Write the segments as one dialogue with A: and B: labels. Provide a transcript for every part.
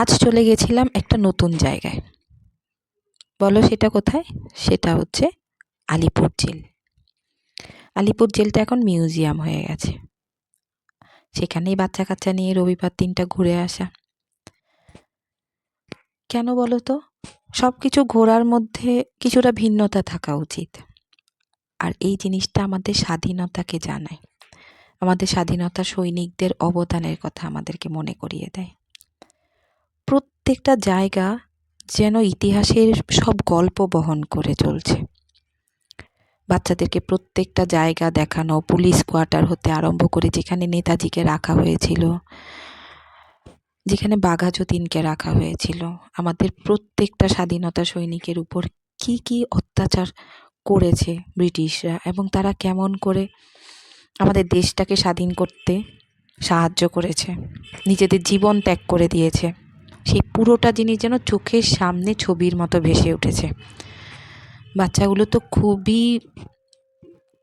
A: আজ চলে গেছিলাম একটা নতুন জায়গায়। বলো সেটা কোথায়? সেটা হচ্ছে আলিপুর জেল। আলিপুর জেলটা এখন মিউজিয়াম হয়ে গেছে। সেখানেই বাচ্চা কাচ্চা নিয়ে রবিবার দিনটা ঘুরে আসা। কেন বলো তো? সব কিছু ঘোরার মধ্যে কিছুটা ভিন্নতা থাকা উচিত। আর এই জিনিসটা আমাদের স্বাধীনতাকে জানায়। আমাদের স্বাধীনতা সৈনিকদের অবদানের কথা আমাদেরকে মনে করিয়ে দেয়। প্রত্যেকটা জায়গা যেন ইতিহাসের সব গল্প বহন করে চলছে। বাচ্চাদেরকে প্রত্যেকটা জায়গা দেখানো, পুলিশ কোয়ার্টার হতে আরম্ভ করে যেখানে নেতাজিকে রাখা হয়েছিল, যেখানে বাঘাযতীনকে রাখা হয়েছিল, আমাদের প্রত্যেকটা স্বাধীনতা সৈনিকের উপর কি কি অত্যাচার করেছে ব্রিটিশরা এবং তারা কেমন করে আমাদের দেশটাকে স্বাধীন করতে সাহায্য করেছে, নিজেদের জীবন ত্যাগ করে দিয়েছে। সেই পুরোটা জিনিস যেন চোখের সামনে ছবির মতো ভেসে উঠেছে। বাচ্চাগুলো তো খুবই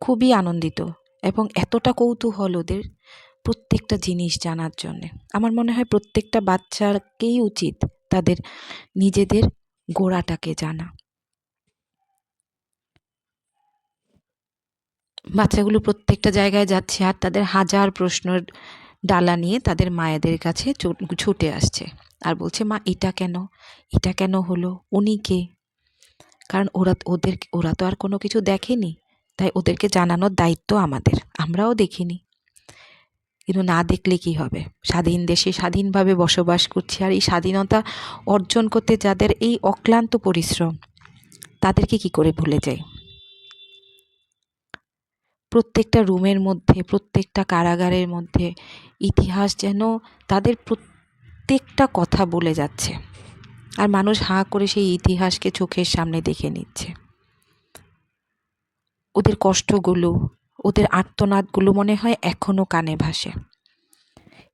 A: খুবই আনন্দিত এবং এতটা কৌতূহল ওদের প্রত্যেকটা জিনিস জানার জন্যে। আমার মনে হয় প্রত্যেকটা বাচ্চাকেই উচিত তাদের নিজেদের গোড়াটাকে জানা। বাচ্চাগুলো প্রত্যেকটা জায়গায় যাচ্ছে আর তাদের হাজার প্রশ্নের ডালা নিয়ে তাদের মায়েদের কাছে ছুটে আসছে। আর বলছে, মা, এটা কেন? এটা কেন হলো? উনি কে? কারণ ওরা, ওদের, ওরা তো আর কোনো কিছু দেখেনি। তাই ওদেরকে জানানোর দায়িত্ব আমাদের। আমরাও দেখিনি। কিন্তু না দেখলে কি হবে? স্বাধীন দেশে স্বাধীনভাবে বসবাস করছি আর এই স্বাধীনতা অর্জন করতে যাদের এই অক্লান্ত পরিশ্রম, তাদেরকে কি করে ভুলে যাই প্রত্যেকটা রুমের মধ্যে, প্রত্যেকটা কারাগারের মধ্যে ইতিহাস যেন তাদের প্রত্যেকটা কথা বলে যাচ্ছে। আর মানুষ হাঁ করে সেই ইতিহাসকে চোখের সামনে দেখে নিচ্ছে। ওদের কষ্টগুলো, ওদের আর্তনাদগুলো মনে হয় এখনও কানে ভাসে।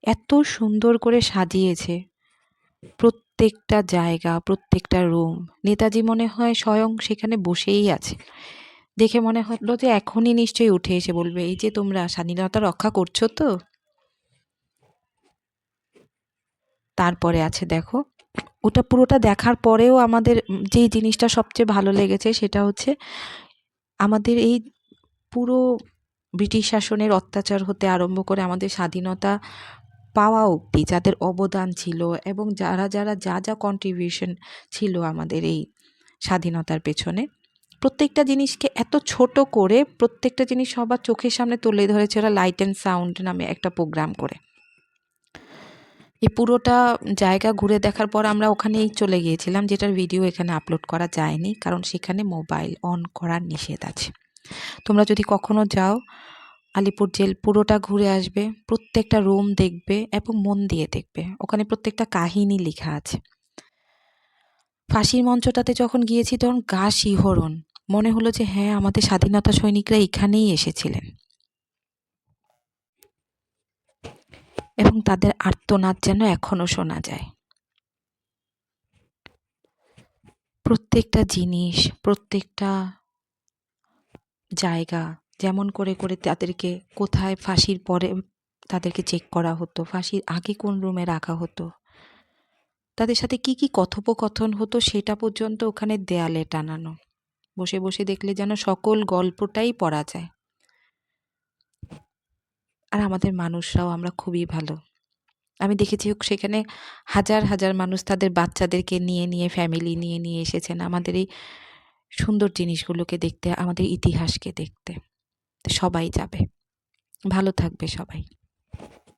A: এত সুন্দর করে সাজিয়েছে প্রত্যেকটা জায়গা, প্রত্যেকটা রুম। নেতাজি মনে হয় স্বয়ং সেখানে বসেই আছে। দেখে মনে হলো যে এখনই নিশ্চয়ই উঠে এসে বলবে, এই যে তোমরা স্বাধীনতা রক্ষা করছ তো? তারপরে আছে, দেখো। ওটা পুরোটা দেখার পরেও আমাদের যেই জিনিসটা সবচেয়ে ভালো লেগেছে সেটা হচ্ছে আমাদের এই পুরো ব্রিটিশ শাসনের অত্যাচার হতে আরম্ভ করে আমাদের স্বাধীনতা পাওয়া অবধি যাদের অবদান ছিল এবং যারা যারা যা যা কন্ট্রিবিউশন ছিল আমাদের এই স্বাধীনতার পেছনে, প্রত্যেকটা জিনিসকে এত ছোট করে প্রত্যেকটা জিনিস সবার চোখের সামনে তুলে ধরেছে ওরা লাইট অ্যান্ড সাউন্ড নামে একটা প্রোগ্রাম করে। এই পুরোটা জায়গা ঘুরে দেখার পর আমরা ওখানেই চলে গিয়েছিলাম, যেটার ভিডিও এখানে আপলোড করা যায়নি, কারণ সেখানে মোবাইল অন করার নিষেধ আছে। তোমরা যদি কখনো যাও, আলিপুর জেল পুরোটা ঘুরে আসবে, প্রত্যেকটা রুম দেখবে এবং মন দিয়ে দেখবে। ওখানে প্রত্যেকটা কাহিনী লেখা আছে। ফাঁসির মঞ্চটাতে যখন গিয়েছি তখন গা শিহরণ, মনে হলো যে হ্যাঁ আমাদের স্বাধীনতা সৈনিকরা এখানেই এসেছিলেন। এবং তাদের আর্তনাদ যেন এখনও শোনা যায়। প্রত্যেকটা জিনিস, প্রত্যেকটা জায়গা যেমন করে করে তাদেরকে কোথায় ফাঁসির পরে তাদেরকে চেক করা হতো, ফাঁসির আগে কোন রুমে রাখা হতো, তাদের সাথে কি কি কথোপকথন হতো সেটা পর্যন্ত ওখানে দেয়ালে টানানো। বসে বসে দেখলে যেন সকল গল্পটাই পড়া যায়। আর আমাদের মানুষরাও আমরা খুবই ভালো। আমি দেখেছি সেখানে হাজার হাজার মানুষ তাদের বাচ্চাদেরকে নিয়ে নিয়ে ফ্যামিলি নিয়ে নিয়ে এসেছেন আমাদের এই সুন্দর জিনিসগুলোকে দেখতে, আমাদের ইতিহাসকে দেখতে। সবাই যাবে। ভালো থাকবে সবাই।